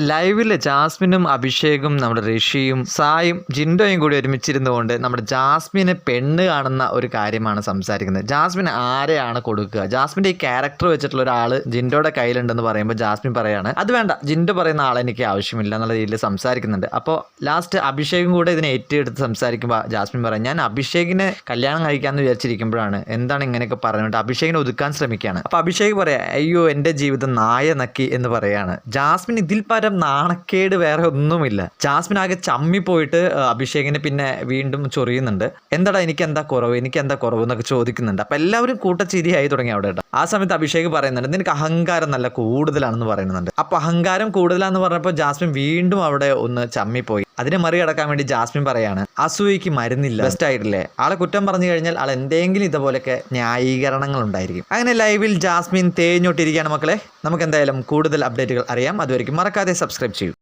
ലൈവിൽ ജാസ്മിനും അഭിഷേകും നമ്മുടെ ഋഷിയും സായും ജിൻഡോയും കൂടി ഒരുമിച്ചിരുന്നുകൊണ്ട് നമ്മുടെ ജാസ്മിനെ പെണ്ണ് കാണുന്ന ഒരു കാര്യമാണ് സംസാരിക്കുന്നത്. ജാസ്മിൻ ആരെയാണ് കൊടുക്കുക? ജാസ്മിന്റെ ഈ ക്യാരക്ടർ വെച്ചിട്ടുള്ള ഒരാൾ ജിൻഡോയുടെ കയ്യിലുണ്ടെന്ന് പറയുമ്പോൾ ജാസ്മിൻ പറയാണ് അത് വേണ്ട ജിൻഡോ പറയുന്ന ആളെ എനിക്ക് ആവശ്യമില്ല എന്നുള്ള രീതിയിൽ സംസാരിക്കുന്നുണ്ട്. അപ്പോൾ ലാസ്റ്റ് അഭിഷേകും കൂടെ ഇതിനെ ഏറ്റെടുത്ത് സംസാരിക്കുമ്പോൾ ജാസ്മിൻ പറയാം ഞാൻ അഭിഷേകിനെ കല്യാണം കഴിക്കാമെന്ന് വിചാരിച്ചിരിക്കുമ്പോഴാണ്. എന്താണ് ഇങ്ങനെയൊക്കെ പറഞ്ഞിട്ട് അഭിഷേകിനെ ഒതുക്കാൻ ശ്രമിക്കുകയാണ്? അപ്പോൾ അഭിഷേക് പറയാം അയ്യോ എന്റെ ജീവിതം നായ നക്കി എന്ന് പറയാണ്. ജാസ്മിൻ ഇതിൽ പരം നാണക്കേട് വേറെ ഒന്നുമില്ല. ജാസ്മിൻ ആകെ ചമ്മി പോയിട്ട് അഭിഷേകിനെ പിന്നെ വീണ്ടും ചൊറിയുന്നുണ്ട്. എന്താടാ എനിക്ക് എന്താ കുറവ്? എനിക്ക് എന്താ കുറവ് എന്നൊക്കെ ചോദിക്കുന്നുണ്ട്. അപ്പം എല്ലാവരും കൂട്ടച്ചിരിയായി തുടങ്ങി അവിടെ കേട്ടോ. ആ സമയത്ത് അഭിഷേക് പറയുന്നുണ്ട് നിനക്ക് അഹങ്കാരം നല്ല കൂടുതലാണെന്ന് പറയുന്നുണ്ട്. അപ്പോൾ അഹങ്കാരം കൂടുതലാന്ന് പറഞ്ഞപ്പോൾ ജാസ്മിൻ വീണ്ടും അവിടെ ഒന്ന് ചമ്മിപ്പോയി. അതിനെ മറികടക്കാൻ വേണ്ടി ജാസ്മിൻ പറയാണ് അസൂയക്ക് മരുന്നില്ല. ബെസ്റ്റ് ആയിട്ടില്ലേ? ആളെ കുറ്റം പറഞ്ഞു കഴിഞ്ഞാൽ ആൾ എന്തെങ്കിലും ഇതുപോലൊക്കെ ന്യായീകരണങ്ങൾ ഉണ്ടായിരിക്കും അങ്ങനെ ലൈവിൽ ജാസ്മിൻ തേഞ്ഞൊട്ടിരിക്കുകയാണ് മക്കളെ. നമുക്ക് എന്തായാലും കൂടുതൽ അപ്ഡേറ്റുകൾ അറിയാം. അതുവരെയും മറക്കാതെ സബ്സ്ക്രൈബ് ചെയ്യൂ.